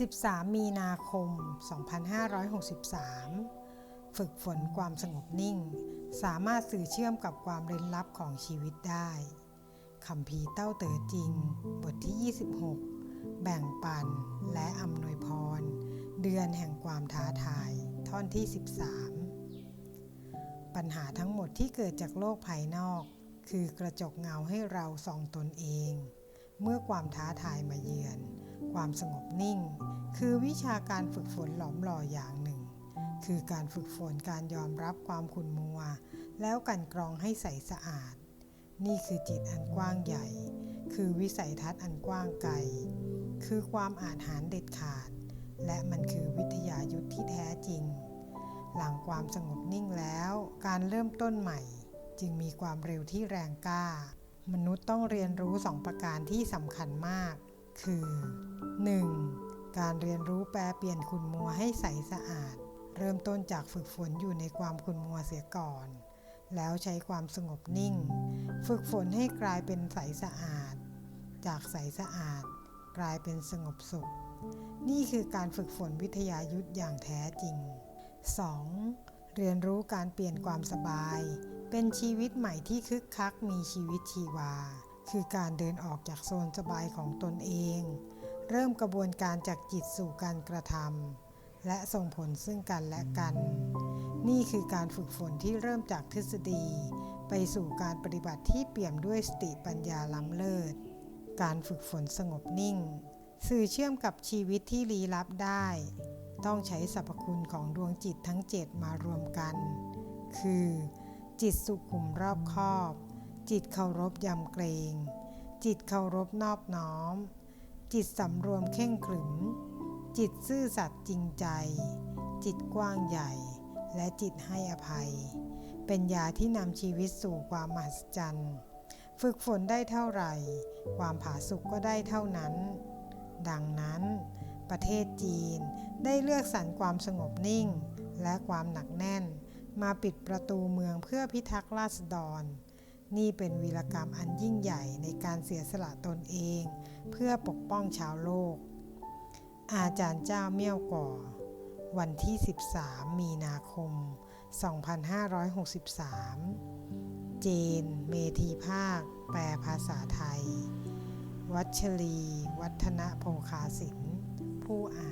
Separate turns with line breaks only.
13 มีนาคม 2563 ฝึกฝนความสงบนิ่ง สามารถสื่อเชื่อมกับความเร้นลับของชีวิตได้คำพีเต้าเต๋อจริง บทที่ 26 แบ่งปันและอำนวยพร เดือนแห่งความท้าทาย ท่อนที่ 13 ปัญหาทั้งหมดที่เกิดจากโลกภายนอก คือกระจกเงาให้เราส่องตนเอง เมื่อความท้าทายมาเยือน ความสงบนิ่ง คือวิชาการฝึกฝนหลอมหล่ออย่างหนึ่ง คือการฝึกฝนการยอมรับความขุ่นมัว แล้วกันกรองให้ใสสะอาด นี่คือจิตอันกว้างใหญ่ คือวิสัยทัศน์อันกว้างไกล คือความอาจหารเด็ดขาด และมันคือวิทยายุทธที่แท้จริง หลังความสงบนิ่งแล้ว การเริ่มต้นใหม่ จึงมีความเร็วที่แรงกล้า มนุษย์ต้องเรียนรู้สองประการที่สำคัญมาก คือ 1. การเรียนรู้แปลเปลี่ยนขุนมัวให้ใสสะอาด เริ่มต้นจากฝึกฝนอยู่ในความขุนมัวเสียก่อน แล้วใช้ความสงบนิ่ง ฝึกฝนให้กลายเป็นใสสะอาด จากใสสะอาด กลายเป็นสงบสุข นี่คือการฝึกฝนวิทยายุทธอย่างแท้จริง 2. เรียนรู้การเปลี่ยนความสบาย เป็นชีวิตใหม่ที่คึกคักมีชีวิตชีวา คือการเดินออกจากโซนสบายของตนเอง เริ่มกระบวนการจากจิตสู่การกระทำและส่งผลซึ่งกันและกัน นี่คือการฝึกฝนที่เริ่มจากทฤษฎี ไปสู่การปฏิบัติที่เปี่ยมด้วยสติปัญญาล้ำเลิศ การฝึกฝนสงบนิ่ง สื่อเชื่อมกับชีวิตที่ลี้ลับได้ ต้องใช้สรรพคุณของดวงจิตทั้งเจ็ดมารวมกัน คือ จิตสุขุมรอบคอบ จิตเคารพยำเกรง จิตเคารพนอบน้อม จิตสำรวมเข่งขรึม จิตซื่อสัตย์จริงใจ จิตกว้างใหญ่ และจิตให้อภัย เป็นยาที่นำชีวิตสู่ความมหัศจรรย์ ฝึกฝนได้เท่าไหร่ ความผาสุกก็ได้เท่านั้น ดังนั้นประเทศจีนได้เลือกสรรความสงบนิ่ง และความหนักแน่น มาปิดประตูเมืองเพื่อพิทักษ์ราษฎร นี่เป็นวีรกรรมอันยิ่งใหญ่ในการเสียสละตนเอง เพื่อปกป้องชาวโลก อาจารย์เจ้าเมี่ยวก่อ วันที่ 13 มีนาคม 2563 เจน เมธีภาค แปลภาษาไทย วัชรี วัฒนโภคาสินผู้อ่าน